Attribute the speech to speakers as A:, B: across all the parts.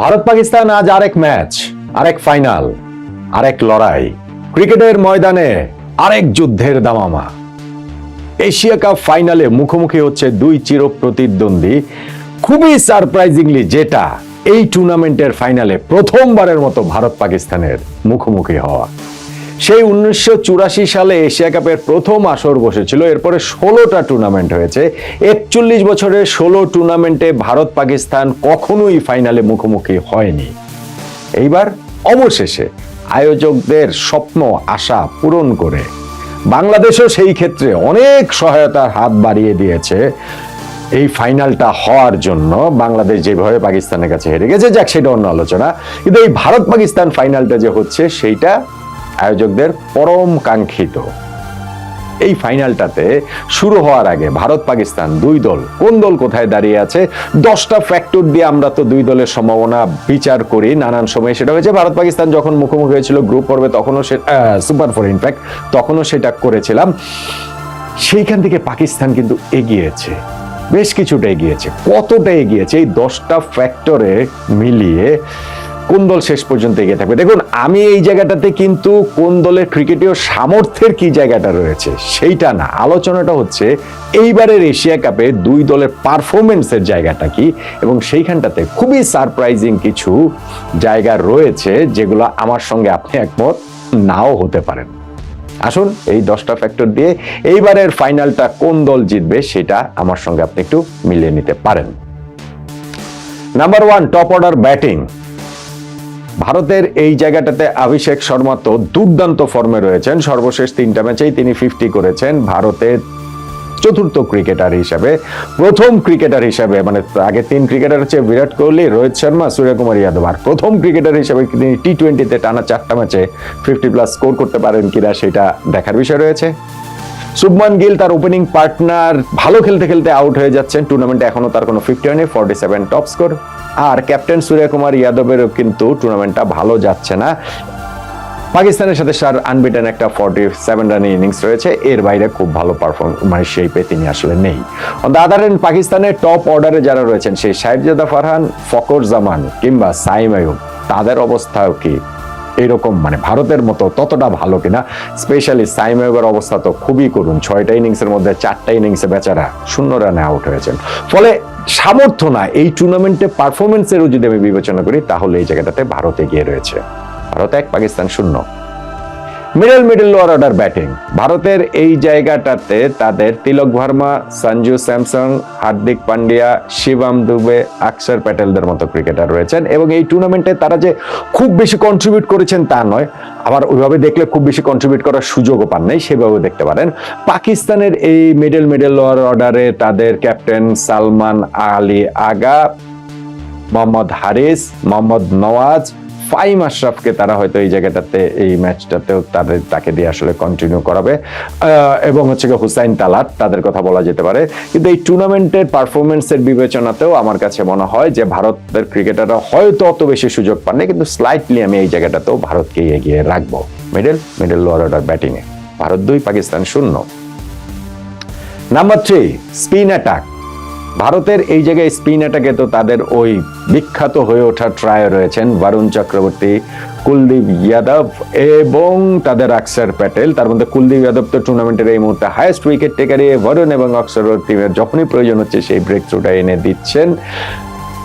A: ভারত পাকিস্তান আজ আরেক ম্যাচ, আরেক ফাইনাল, আরেক লড়াই। ক্রিকেটের ময়দানে আরেক যুদ্ধের দামামা। এশিয়া কাপ ফাইনালে মুখোমুখি হচ্ছে দুই চির প্রতিদ্বন্দ্বী খুবই সারপ্রাইজিংলি যেটা এই টুর্নামেন্টের ফাইনালে প্রথমবারের মতো ভারত পাকিস্তানের মুখোমুখি হওয়া। সেই উনিশশো চুরাশি সালে এশিয়া কাপের প্রথম আসর বসেছিল। এরপরে ষোলোটা টুর্নামেন্ট হয়েছে। একচল্লিশ বছরের ষোলো টুর্নামেন্টে ভারত পাকিস্তান কখনোই ফাইনালে মুখোমুখি হয়নি। এইবার অবশেষে আয়োজকদের স্বপ্ন, আশা পূরণ করে। বাংলাদেশও সেই ক্ষেত্রে অনেক সহায়তার হাত বাড়িয়ে দিয়েছে। এই ফাইনালটা হওয়ার জন্য বাংলাদেশ যেভাবে পাকিস্তানের কাছে হেরে গেছে, যাক সেটা অন্য আলোচনা। কিন্তু এই ভারত পাকিস্তান ফাইনালটা যে হচ্ছে, সেইটা আয়োজকদের পরম কাঙ্ক্ষিত। এই ফাইনালটাতে শুরু হওয়ার আগে ভারত পাকিস্তান দুই দল কোন দল কোথায় দাঁড়িয়ে আছে? দশটা ফ্যাক্টর দিয়ে আমরা তো দুই দলের সম্ভাবনা বিচার করি নানান সময়। সেটা হয়েছে ভারত পাকিস্তান যখন মুখোমুখি হয়েছিল গ্রুপ পর্বে, তখনও সে সুপার ফোর ইনফ্যাক্ট তখনও সেটা করেছিলাম। সেইখান থেকে পাকিস্তান কিন্তু এগিয়েছে। বেশ কিছুটা এগিয়েছে। কতটা এগিয়েছে? এই দশটা ফ্যাক্টরে মিলিয়ে কোন দল শেষ পর্যন্ত এগিয়ে থাকবে? দেখুন, আমি এই জায়গাটাতে কিন্তু কোন দলের ক্রিকেটীয় সামর্থ্যের কি জায়গাটা রয়েছে সেইটা না। আলোচনাটা হচ্ছে, এইবারের এশিয়া কাপে দুই দলের পারফরমেন্সের জায়গাটা কি? এবং সেইখানটাতে খুবই সারপ্রাইজিং কিছু জায়গা রয়েছে যেগুলো আমার সঙ্গে আপনি একমত নাও হতে পারেন। আসুন, এই দশটা ফ্যাক্টর দিয়ে এইবারের ফাইনালটা কোন দল জিতবে সেটা আমার সঙ্গে আপনি একটু মিলিয়ে নিতে পারেন। Number one top order batting ভারতের এই জায়গাটাতে অভিষেক শর্মা তো দুর্দান্ত ফর্মে রয়েছেন। সর্বশেষ তিনটা ম্যাচেই তিনি ফিফটি করেছেন। ভারতের চতুর্থ ক্রিকেটার হিসাবে, প্রথম ক্রিকেটার হিসাবে মানে আগে তিন ক্রিকেটার হচ্ছে বিরাট কোহলি, রোহিত শর্মা, সূর্যকুমার যাদব। আর প্রথম ক্রিকেটার হিসাবে তিনি টি টোয়েন্টিতে টানা চারটা ম্যাচে ফিফটি প্লাস স্কোর করতে পারেন কিনা সেটা দেখার বিষয় রয়েছে। শুভমান গিল তার ওপেনিং পার্টনার ভালো খেলতে খেলতে আউট হয়ে যাচ্ছেন। টুর্নামেন্টে এখনও তার কোনো ফিফটি হয়নি ফর্টি সেভেন টপ স্কোর আর ক্যাপ্টেন সূর্যকুমার ইয়াদবেরও কিন্তু টুর্নামেন্টটা ভালো যাচ্ছে না। পাকিস্তানের সাথে স্যার আনবিটেন একটা ফর্টি সেভেন রান ইনিংস রয়েছে। এর বাইরে খুব ভালো পারফর্ম মানে শেপে তিনি আসলে নেই। দাদার পাকিস্তানের টপ অর্ডারে যারা রয়েছেন, সেই সাহেবজাদা ফারহান ফকর জামান কিংবা সাইম আয়ুব তাদের অবস্থাও কি? এইরকম মানে ভারতের মতো ততটা ভালো কিনা স্পেশালি সাইমেবের অবস্থা তো খুবই করুন ছয়টা ইনিংসের মধ্যে চারটা ইনিংসে বেচারা শূন্য রানে আউট হয়েছেন। ফলে সামর্থ্য না, এই টুর্নামেন্টে পারফরমেন্সেরও যদি আমি বিবেচনা করি, তাহলে এই জায়গাটাতে ভারত এগিয়ে রয়েছে। ভারত এক, পাকিস্তান শূন্য। Middle middle lower order batting. ভারতের এই জায়গাটাতে তাদের তিলক ভার্মা, সঞ্জু স্যামসং হার্দিক পান্ডিয়া শিবম দুবে অক্ষর প্যাটেলদের মতো ক্রিকেটার রয়েছেন এবং এই টুর্নামেন্টে তারা যে খুব বেশি কন্ট্রিবিউট করেছেন তা নয়, আবার ওইভাবে দেখলে খুব বেশি কন্ট্রিবিউট করার সুযোগও পান নাই, সেভাবেও দেখতে পারেন। পাকিস্তানের এই মিডল মিডল লোয়ার অর্ডারে তাদের ক্যাপ্টেন সালমান আলী আগা, মোহাম্মদ হারিস, মোহাম্মদ নওয়াজ ফাইম আশরাফকে তারা হয়তো এই জায়গাটাতে, এই ম্যাচটাতেও তাদের, তাকে দিয়ে আসলে কন্টিনিউ করাবে। এবং হচ্ছে গিয়ে হুসাইন তালাত, তাদের কথা বলা যেতে পারে। কিন্তু এই টুর্নামেন্টের পারফরমেন্সের বিবেচনাতেও আমার কাছে মনে হয় যে ভারতের ক্রিকেটাররা হয়তো অত বেশি সুযোগ পাননি, কিন্তু স্লাইটলি আমি এই জায়গাটাতেও ভারতকেই এগিয়ে রাখব। মিডল মিডল লোয়ার অর্ডার ব্যাটিংয়ে ভারত দুই, পাকিস্তান শূন্য। নাম্বার থ্রি স্পিন অ্যাটাক ভারতের এই জায়গায় স্পিন অ্যাটাকে তো তাদের ওই বিখ্যাত হয়ে ওঠা ট্রায় রয়েছেন বরুণ চক্রবর্তী কুলদীপ যাদব এবং তাদের অক্ষর প্যাটেল তার মধ্যে কুলদীপ যাদব তো টুর্নামেন্টের এই মুহূর্তে হায়েস্ট উইকেট টেকারে বরুণ এবং অক্ষর টিমের যখনই প্রয়োজন হচ্ছে সেই ব্রেক থ্রুটা এনে দিচ্ছেন।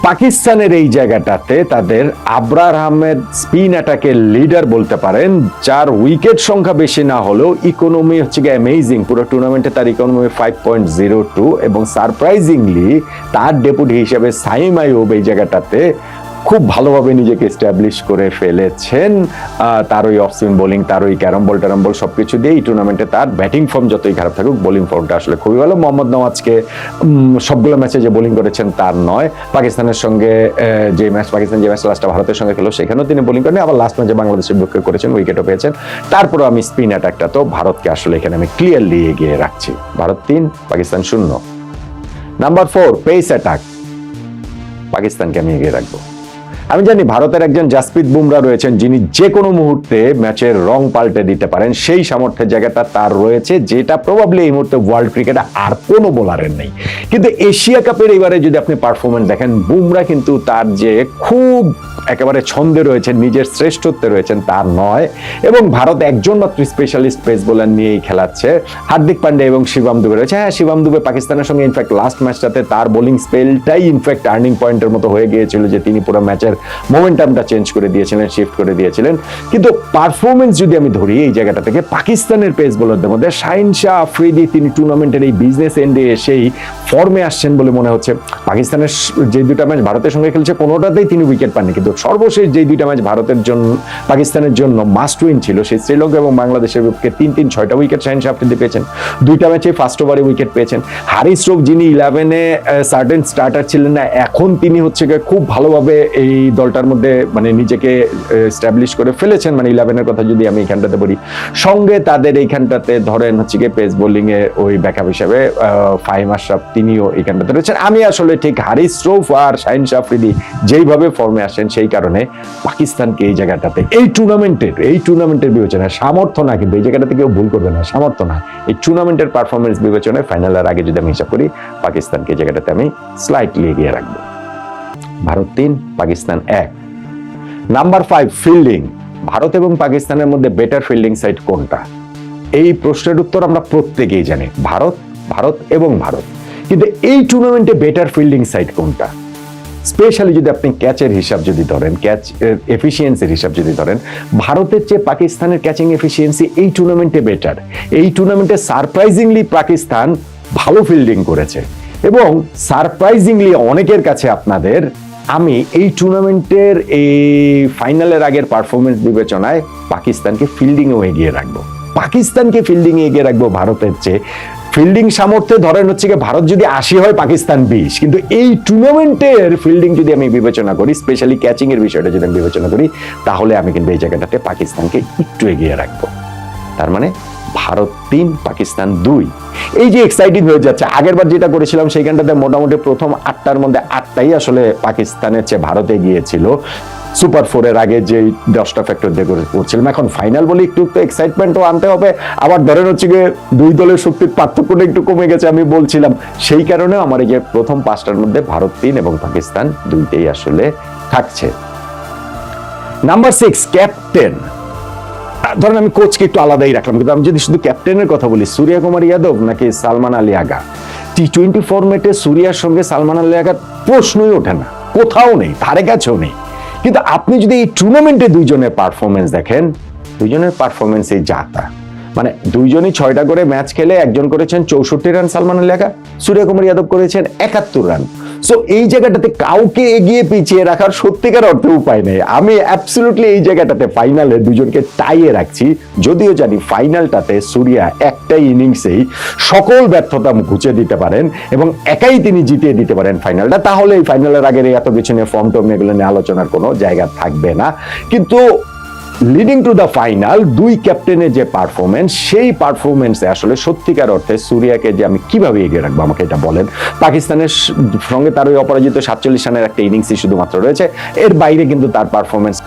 A: পাকিস্তানের এই জায়গাটাতে তাদের আবরার আহমেদ স্পিন অ্যাটাকের লিডার বলতে পারেন, যার উইকেট সংখ্যা বেশি না হলেও ইকোনমি হচ্ছে গিয়ে অ্যামেজিং পুরো টুর্নামেন্টে তার economy five point zero two এবং সারপ্রাইজিংলি তার ডেপুটি হিসেবে সাইম আইব এই জায়গাটাতে খুব ভালোভাবে নিজেকে এস্টাবলিশ করে ফেলেছেন তার ওই অফ স্পিন বোলিং তার ওই ক্যারম বল ট্যারম বল সবকিছু দিয়ে এই টুর্নামেন্টে তার ব্যাটিং ফর্ম যতই খারাপ থাকুক বোলিং ফর্মটা আসলে খুবই ভালো। মোহাম্মদ নওয়াজকে সবগুলো ম্যাচে যে বোলিং করেছেন তার নয়। পাকিস্তানের সঙ্গে যে ম্যাচ পাকিস্তান যে ম্যাচ লাস্টটা ভারতের সঙ্গে খেলো সেখানেও তিনি বোলিং করেন আবার লাস্ট ম্যাচে বাংলাদেশের বিপক্ষে করেছেন উইকেটও পেয়েছেন। তারপরে আমি স্পিন অ্যাটাকটা তো ভারতকে আসলে এখানে আমি ক্লিয়ারলি এগিয়ে রাখছি। ভারত তিন, পাকিস্তান শূন্য। নাম্বার ফোর পেস অ্যাটাক পাকিস্তানকে আমি এগিয়ে রাখব। আমি জানি ভারতের একজন জাসপ্রীত বুমরা রয়েছেন, যিনি যে কোনো মুহূর্তে ম্যাচের রং পাল্টে দিতে পারেন। সেই সামর্থ্যের জায়গাটা তার রয়েছে, যেটা প্রবাবলি এই মুহূর্তে ওয়ার্ল্ড ক্রিকেটে আর কোনো বোলারের নেই। কিন্তু এশিয়া কাপের এবারে যদি আপনি পারফরমেন্স দেখেন, বুমরা কিন্তু তার যে খুব একেবারে ছন্দে রয়েছেন, নিজের শ্রেষ্ঠত্বে রয়েছেন তার নয়। এবং ভারত একজন মাত্র স্পেশালিস্ট পেস বোলার নিয়েই খেলাচ্ছে। হার্দিক পান্ডে এবং শিবাম দুবে রয়েছে। হ্যাঁ শিবাম দুবে পাকিস্তানের সঙ্গে ইনফ্যাক্ট লাস্ট ম্যাচটাতে তার বোলিং স্পেলটাই ইনফ্যাক্ট টার্নিং পয়েন্টের মতো হয়ে গিয়েছিল, যে তিনি পুরো ম্যাচের মোমেন্টামটা চেঞ্জ করে দিয়েছিলেন শিফট করে দিয়েছিলেন। কিন্তু পারফরমেন্স যদি আমি ধরি, এই জায়গাটা থেকে পাকিস্তানের পেস বোলারদের মধ্যে, শাহিন শাহ আফ্রিদি তিনি টুর্নামেন্টের এই বিজনেস এন্ডে এসেই ফর্মে আসছেন বলে মনে হচ্ছে। পাকিস্তানের যে দুটা ম্যাচ ভারতের সঙ্গে খেলছে, কোনোটাতেই তিনি উইকেট পাননি। কিন্তু সর্বশেষ যে দুইটা ম্যাচ ভারতের জন্য পাকিস্তানের জন্য মাস্ট উইন ছিল, সেই শ্রীলঙ্কা এবং বাংলাদেশের বিপক্ষে তিন তিন ছয়টা উইকেট শাহিন শাহ আফ্রিদি পেয়েছেন। দুইটা ম্যাচে ফার্স্ট ওভারে উইকেট পেয়েছেন। হারিস রোভ যিনি ইলেভেনে সার্টেন স্টার্টার ছিলেন না, এখন তিনি হচ্ছে খুব ভালোভাবে এই দলটার মধ্যে মানে নিজেকে স্ট্যাবলিশ করে ফেলেছেন। মানে ইলেভেনের কথা যদি আমি এখানটাতে বলি। সঙ্গে তাদের এইখানটাতে ধরেন হচ্ছে গিয়ে পেস বোলিং এ ওই ব্যাকআপ হিসাবে ফাহিম আশরাফ তিনিও এইখানটাতে রয়েছেন। আমি আসলে ঠিক হারিস রৌফ আর শাহিন শাফরিদি যেইভাবে ফর্মে আসেন সেই কারণে পাকিস্তানকে এই জায়গাটাতে, এই টুর্নামেন্টের এই টুর্নামেন্টের বিবেচনায় সামর্থ্য না, কিন্তু এই জায়গাটাতে কেউ ভুল করবে না, সামর্থ্য না। এই টুর্নামেন্টের পারফরমেন্স বিবেচনায় ফাইনালের আগে যদি আমি হিসাব করি, পাকিস্তানকে এই জায়গাটাতে আমি স্লাইটলি এগিয়ে রাখব। ভারত তিন, পাকিস্তান এক। নাম্বার ফাইভ ফিল্ডিং ভারত এবং পাকিস্তানের মধ্যে বেটার ফিল্ডিং সাইট কোনটা? এই প্রশ্নের উত্তর আমরা প্রত্যেকেই জানি, ভারত ভারত এবং ভারত। কিন্তু এই টুর্নামেন্টে বেটার ফিল্ডিং সাইট কোনটা? স্পেশালি যদি আপনি ক্যাচের হিসাব যদি ধরেন ক্যাচ এফিসিয়েন্সির হিসাব যদি ধরেন, ভারতের চেয়ে পাকিস্তানের ক্যাচিং এফিসিয়েন্সি এই টুর্নামেন্টে বেটার এই টুর্নামেন্টে সারপ্রাইজিংলি পাকিস্তান ভালো ফিল্ডিং করেছে। এবং সারপ্রাইজিংলি অনেকের কাছে আপনাদের, আমি এই টুর্নামেন্টের এই ফাইনালের আগের পারফরমেন্স বিবেচনায় পাকিস্তানকে ফিল্ডিংও এগিয়ে রাখব। পাকিস্তানকে ফিল্ডিং এগিয়ে রাখব ভারতের চেয়ে। ফিল্ডিং সামর্থ্যে ধরেন হচ্ছে কি ভারত যদি আশি হয়, পাকিস্তান বিশ। কিন্তু এই টুর্নামেন্টের ফিল্ডিং যদি আমি বিবেচনা করি স্পেশালি ক্যাচিং এর বিষয়টা যদি আমি বিবেচনা করি, তাহলে আমি কিন্তু এই জায়গাটাতে পাকিস্তানকে একটু এগিয়ে রাখব। তার মানে ভারত তিন, পাকিস্তান দুই। এই যে এক্সাইটিং হয়ে যাচ্ছে আগেরবার যেটা করেছিলাম সেইখানটাতে মোটামুটি প্রথম আটটার মধ্যে আটটাই আসলে পাকিস্তানের চেয়ে ভারতে গিয়েছিল। সুপার ফোরের আগে যে দশটা ফ্যাক্টর দিয়ে করছিলাম। এখন ফাইনাল বলে একটু একটু এক্সাইটমেন্টও আনতে হবে। আবার ধরেন হচ্ছে গিয়ে দুই দলের শক্তির পার্থক্যটা একটু কমে গেছে আমি বলছিলাম। সেই কারণে আমার এই যে প্রথম পাঁচটার মধ্যে ভারত তিন এবং পাকিস্তান দুইটাই আসলে থাকছে। নাম্বার সিক্স ক্যাপ্টেন ধরেন আমি কোচকে একটু আলাদাই রাখলাম, কিন্তু আমি যদি শুধু ক্যাপ্টেনের কথা বলি সূর্য কুমার যাদব নাকি সালমান আলী আগা টি টোয়েন্টি ফরম্যাটে সূর্যার সঙ্গে সালমান আলী আগার প্রশ্নই ওঠে না, কোথাও নেই, ধারে কাছেও নেই। কিন্তু আপনি যদি এই টুর্নামেন্টে দুইজনের পারফরমেন্স দেখেন, দুইজনের পারফরমেন্স এই যাতা। মানে দুইজনই ছয়টা করে ম্যাচ খেলে একজন করেছেন চৌষট্টি রান সালমান আলী আগা সূর্য কুমার যাদব করেছেন একাত্তর রান সো এই জায়গাটাতে কাউকে এগিয়ে পিছিয়ে রাখার সত্যিকার অর্থে উপায় নেই। আমি অ্যাবসলুটলি এই জায়গাটাতে ফাইনালে দুজনকে টাইয়ে রাখছি। যদিও জানি ফাইনালটাতে সূর্যা একটাই ইনিংসেই সকল ব্যর্থতা ঘুচে দিতে পারেন এবং একাই তিনি জিতিয়ে দিতে পারেন ফাইনালটা তাহলে এই ফাইনালের আগের এত কিছু নিয়ে ফর্ম টর্ম এগুলো নিয়ে আলোচনার কোনো জায়গা থাকবে না। কিন্তু লিডিং টু দ্য ফাইনাল দুই ক্যাপ্টেনের যে পারফরমেন্স সেই পারফরমেন্সে আসলে সত্যিকার অর্থে সুরিয়াকে যে আমি কীভাবে এগিয়ে রাখব আমাকে এটা বলেন। পাকিস্তানের সঙ্গে তার ওই অপরাজিত সাতচল্লিশ রানের একটা ইনিংসই শুধুমাত্র রয়েছে। এর বাইরে কিন্তু তার পারফরমেন্স